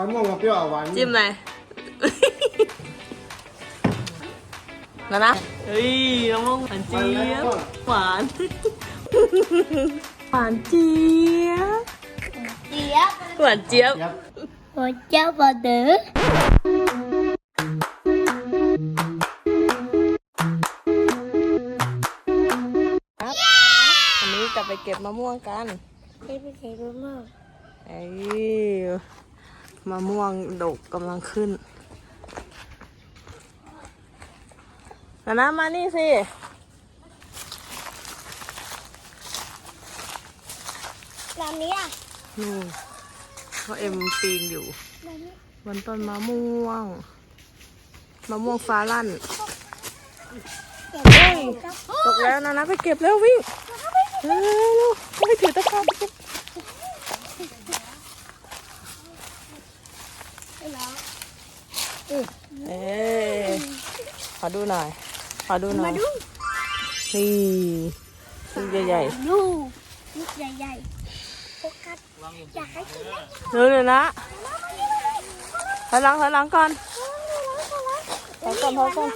มะม่วงกับเปรี้ยวหวานจิ้มอะไรนะนะเฮ้ยมะม่วงหวานเจี๊ยบหวาน หวานเจี๊ยบ เจี๊ยบหวานเจี๊ยบเจี๊ยบหัวเจ้าบอเดอร์วันนี้จะไปเก็บมะม่วงกันใช้ไปใช้มะม่วงไอ้ มะม่วงดกกำลังขึ้นนะนะมานี่สิลำนี้อะนู่นเขาเอ็มปีนอยู่ลำนี้บนต้นมะม่วง มะม่วงฟ้าลั่น เก็บเฮ้ยตกแล้วนะนะไปเก็บแล้ววิ่ง เร็วๆๆไม่ถือตะกร้าไปเก็บ ไปแล้ว เอ๊ขอดูหน่อย ขอดูหน่อมายดูนี่ลูกใหญ่ดูลูกใหญ่ๆโฟกัสอยากให้กินไหมๆเร็วเลยนะถอยหลังถอยหลังก่อนถอยก่อนถอยก่อน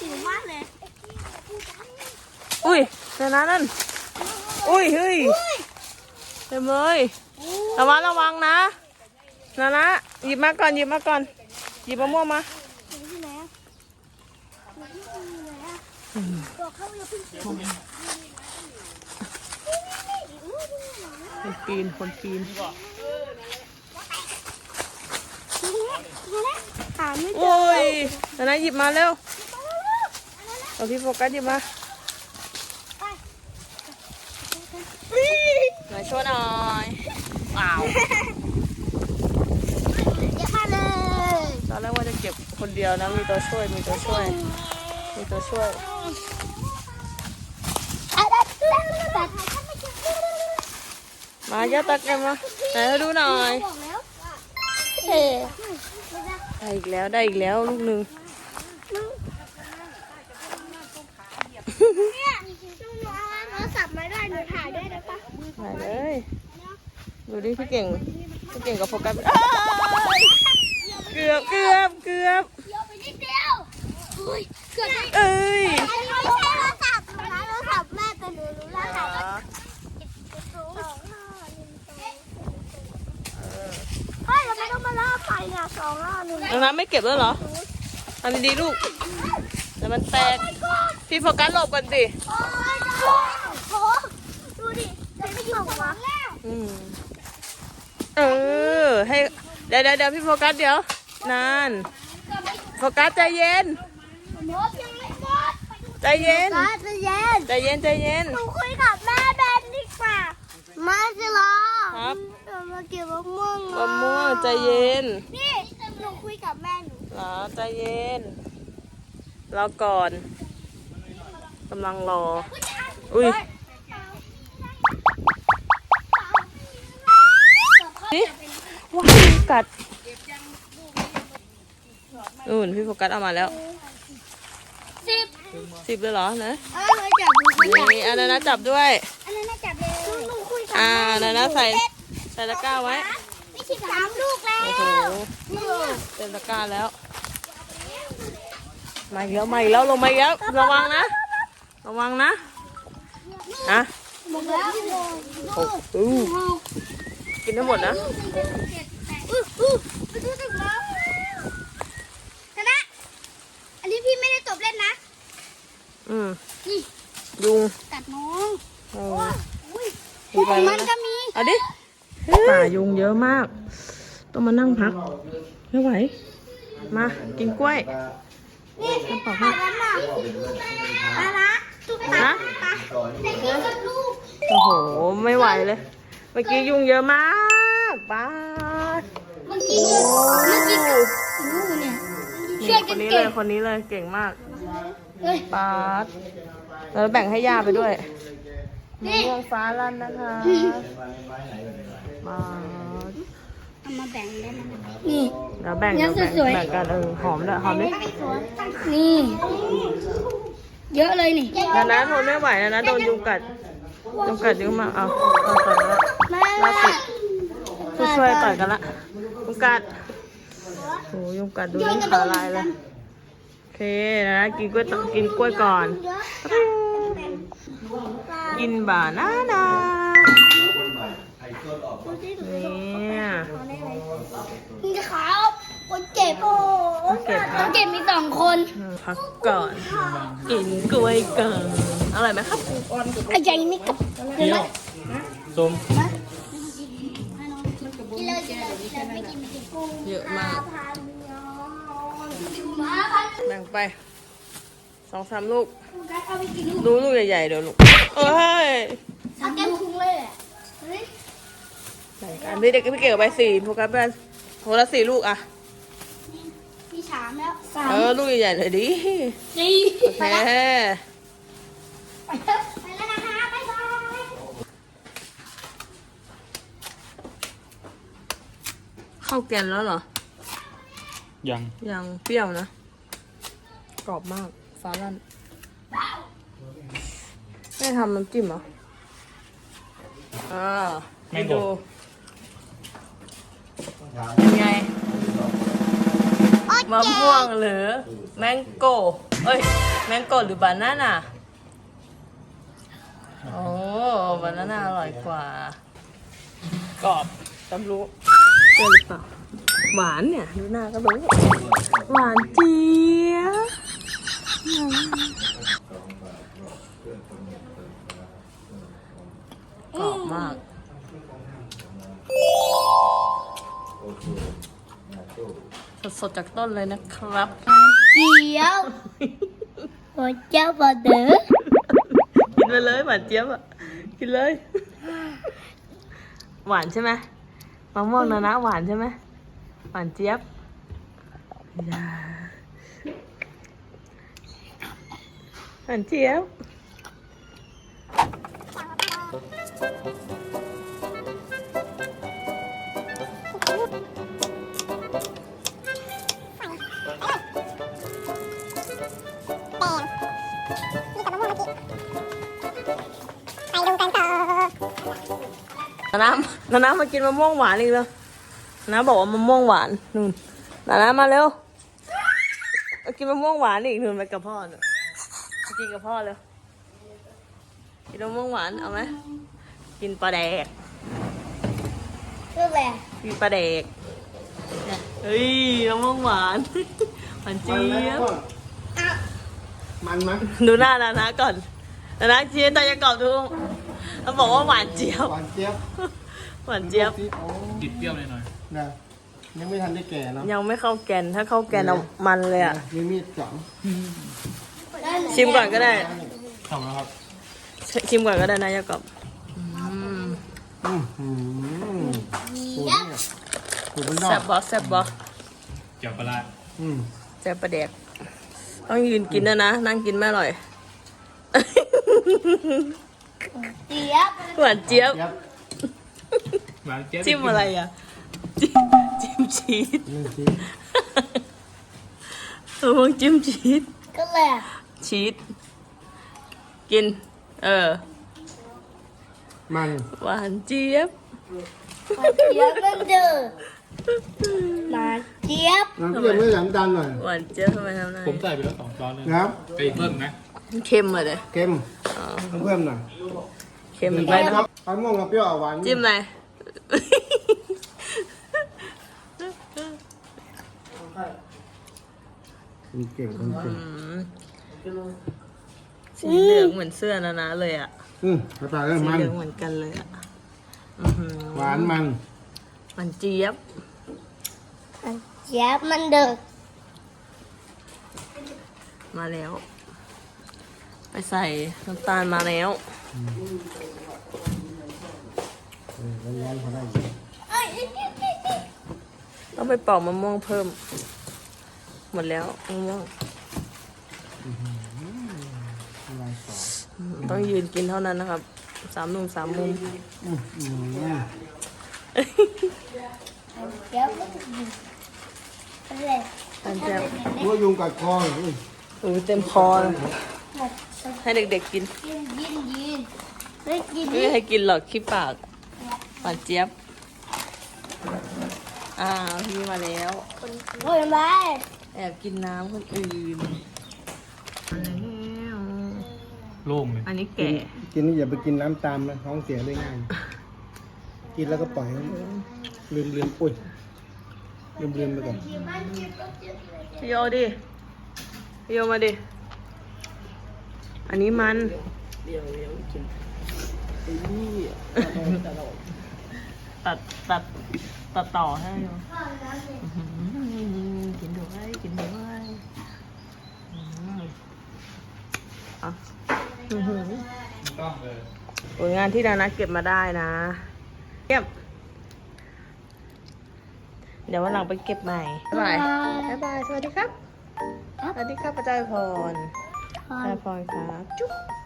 หิวมากเลย อุ้ยเดี๋ยวนะนั่น อุ้ยเฮ้ยเต็มเลยระวังระวังนะนะนะหยิบมาก่อนหยิบมาก่อน หยิบมะม่วงมาอยู่ที่ไหนอะอยู่ที่ไหนอะบอกเขาอย่าเพิ่งกินคนปีนคนปีนหาไม่เจอโอ้ยนะนหยิบมาเร็วเอาพี่โฟกัสหยิบมาหน่อยช่วยหน่อยว้าว เยอะมากเลย ต อนแรกว่าจะเก็บคนเดียวนะ มีตัวช่วย มีตัวช่วย มีตัวช่วยมาย่าตักกันมาไหนให้ดูหน่อยบอกแล้วเฮ้ได้อีกแล้วได้อีกแล้วลูกหนึ่งเนี่ยหนูเอาโทรศัพท์มาด้วยหนูถ่ายด้วยได้ปะมาเลย ดูดิพี่เก่งพี่เก่งกับโฟกัสอ้ย เกือบเกือบเกือบเดี๋ยวไปนิดเดียวอุ้ยเกือบได้เอ้ยอันนี้ไม่ใช่โทรศัพท์นะโทรศัพท์แม่แต่หนูรู้รหัสสองห้าหนึ่งสองเฮ้ยเราไม่ต้องมาล่าไฟเนี่ยสองห้าหนึ่งน้องน้ำไม่เก็บแล้วเหรอทำดีๆลูกแต่มันแตก พี่โฟกัสหลบกันสิโอ้ยโอ้โหดูดิจะไม่อยู่วะแล้วอืมเออ ให้ เดี๋ยวเดี๋ยวพี่โฟกัสเดี๋ยว นานโฟกัสใจเย็นหนูยังไม่หมดใจเย็นก็จะเย็น ใจเย็น ใจเย็น หนูคุยกับแม่แบนดีกว่ามาสิรอครับเดี๋ยวมาเก็บมะม่วงมะม่วงใจเย็น นี่หนูคุยกับแม่หนูรอใจเย็น รอก่อนกำลังรอ อุ้ยนี่ว้ายกัด นู่นพี่โฟกัสเอามาแล้วสิบสิบเลยเหรอนะเออเราจับดูคนนี่อันนั้นนะจับด้วย อันนั้นน่าจับเลยหนูคุยกับอ่าแม่อันนั้นนะใส่ใส่ตะกร้าไว้นี่สิบสามลูกแล้วโอ้โหเต็มตะกร้าแล้วมาอีกแล้วมาอีกแล้วลงมาอีกแล้วระวังนะ ระวังนะนะหมดแล้วโอ้อู้กินได้หมดนะ อู้อู้ไปดูถึงแล้วชนะอันนี้พี่ไม่ได้ตบเล่นนะ อืมนี่ยุงกัดน้องเอออุ้ยมีไปมันก็มีเอาดิป่ายุงเยอะมาก ต้องมานั่งพักไม่ไหว มากินกล้วยนี่ปลาแล้วน่ะปลาละตุ๊กตาฮะปลาแต่กินกับลูกโอ้โห ไม่ไหวเลย เมื่อกี้ยุงเยอะมากป้าดมันกินกับมันกินกับลูกเนี่ยช่วยคกันนนี้เลเก่ยงคนนี้เลยเก่งมาก เฮ้ยป้าดแล้วแบ่งให้ย่าไปด้วยมะนี่ม่วงฟ้าลั่นนะคะป้าดเอามาแบ่งได้ไหมนี่ เดี๋ยวแบ่งเนี่เดี๋ยยวแบ่งสวยๆ แบ่งกันเออหอมเลยหอมดินี่ เยอะเลยนี่นะนะทนไม่ไหวนะนะโดนยุงกัดยุงกัดเยอะมากเอาเอาต่อยกันละแม่ล่าสุดช่วยช่วยต่อยกันละยุงกัดโหยุงกัดดูนี่ขาลายเลยโอ เคนะกินกล้วยต้องกินกล้วยก่อน กินบานานาเนี่ยมึงจะขาวคนเจ็บโอ้เก็บคนเจ็บมีสองคนพักก่อน กินกล้วยก่อนอร่อยไหมครับไอ้ใหญ่นี่กับเปรี้ยวส้มกินเลยกินเลยกินเลยไม่กินไม่กินเยอะมากมาพัน แบ่งไปสองสามลูกเอาไปกินดูลูกใหญ่ๆเดี๋ยวลูกเอ้ยเอาแก้มพุงเลยอะเฮ้ยแบ่งกันพี่เด็กพี่เก๋เอาไปสี่โฟกัสไปคนละสี่ลูกอะมีสามแล้วสามเออลูกใหญ่ๆเลยดิสี่โอเคไปแล้วไปแล้วไปแล้วนะคะบ๊ายบายเข้าแกนแล้วเหรอ ยัง ยังเปรี้ยวนะ กรอบมากฟ้าลั่นไม่ทำน้ำจิ้มเหรออ่าให้ดูเป็นไงมะม่วงหรือแมงโก้เอ้ย แมงโก้หรือบานาน่าโอ้บานาน่าอร่อยกว่า กรอบจำรู้เจอหรือเปล่าหวานเนี่ย ดูหน้าก็รู้ หวานเจี๊ ดๆจากต้นเลยนะครับเจียวโอ้เจ้าบอเดอร์กินไปเลยหวานเจี๊ยบอะกินเลย หวานใช่ไหมมะม่วงนะนะหวานใช่ไหมหวานเจี๊ยบอย่าหวานเจี๊ยบ นาน้ำนาน้ำมากินมะม่วงหวานอีกแล้วนาบอกว่ามะม่วงหวานนู่นนาน้ำมาเร็วมากินมะม่วงหวานอีกนู่นไปกับพ่อน่ะมากินกับพ่อเร็วกินมะม่วงหวานเอาไหมกินปลาแดกเรื่องอะไรกินปลาแดกเนี่ยเฮ้ยมะม่วงหวานหวานเจี๊ยบมันมั้ยดูหน้านานะก่อนนานะเจี๊ยบตายจะกรอบดู แล้วบอกว่าหวานเจี๊ยบ หวานเจี๊ยบหวานเจี๊ยบโอ้ติดเปรี้ยวหน่อยนะ ยังไม่ทันได้แก่เนาะยังไม่เข้าแกน ถ้าเข้าแกนเอามันเลยอะ มีมีดจ่องชิมก่อนก็ได้ ๆทำแล้วครับชิมก่อนก็ได้นะยากอบอืมอืมสูตรเนี่ยสูตรมันนอแซ่กบบอสแซ่บบอสเจียวปลาร้าอืมแซ่บประเดกต้องยืนกินนะนะ นั่งกินไม่อร่อย เจี๊ยบหวานเจี๊ยบเจี๊ยบหวานเจี๊ยบจิ้มอะไรอะ จิ้มจิ้มชีสนี่สิเออมึงจิ้มชีสก็เลยชีสกิน เออ มันหวานเจี๊ยบมาเจี๊ยบมันเด้อมาเจี๊ยบน้ำเปรี้ยวไม่หลังดันหน่อยหวานเจี๊ยบทำไมทำไงผมใส่ไปแล้วสองช้อนเลยนะครับไปอีกเพิ่มนะ เค็มอะเลยเค็ม เพิ่มหน่อยเค็มไปไปนะครับเอาม่วงกับเปรี้ยวเอาหวานจิ้มอะไรคนเก่งคนเก่งสีเหลืองเหมือนเสื้อนะนะเลยอะอืมกระต่ายเอ้ยสีมันเหลืองเหมือนกันเลยอะอื้อหือหวานมันมันเจี๊ยบ เจี๊ยบมันเด้อมาแล้ว ไปใส่น้ำตาลมาแล้วเออร้อนๆพอได้อยู่ต้องไปปอกมะม่วงเพิ่ม หมดแล้วมะม่วงลายสอต้องยืนกินเท่านั้นนะครับ สามมุมสามมุมอืมอืมเจี๊ยบมันอะไรอันเจี๊ยบหัวยุงกัดคออุ้ยอูเต็มคอเลย ให้เด็กๆกินยินยินยินเฮ้ยยินไม่ให้กินหรอกขี้ปากหวานเจี๊ยบ อ้าวพี่มาแล้วโอ้ยไปแอบกินน้ำคนอื่นมาแล้วโล่งเลยอันนี้แก่ กินนี่อย่าไปกินน้ำตามนะท้องเสียได้ง่าย กินแล้วก็ปล่อยให้ลืมลืมอุ้ยลืมลืมไปก่อนพี่โยดิพี่โยมาดิ อันนี้มันตัดตัดตัดต่อให้โยกินด้วยกินด้วยอืมอะอื้อหือต้องเลยผลงานที่นานะเก็บมาได้นะเก็บเดี๋ยววันหลังไปเก็บใหม่ บ๊ายบาย บ๊ายบาย สวัสดีครับ สวัสดีครับพระเจ้าอวยพรพระเจ้าอวยพร ครับจุ๊บ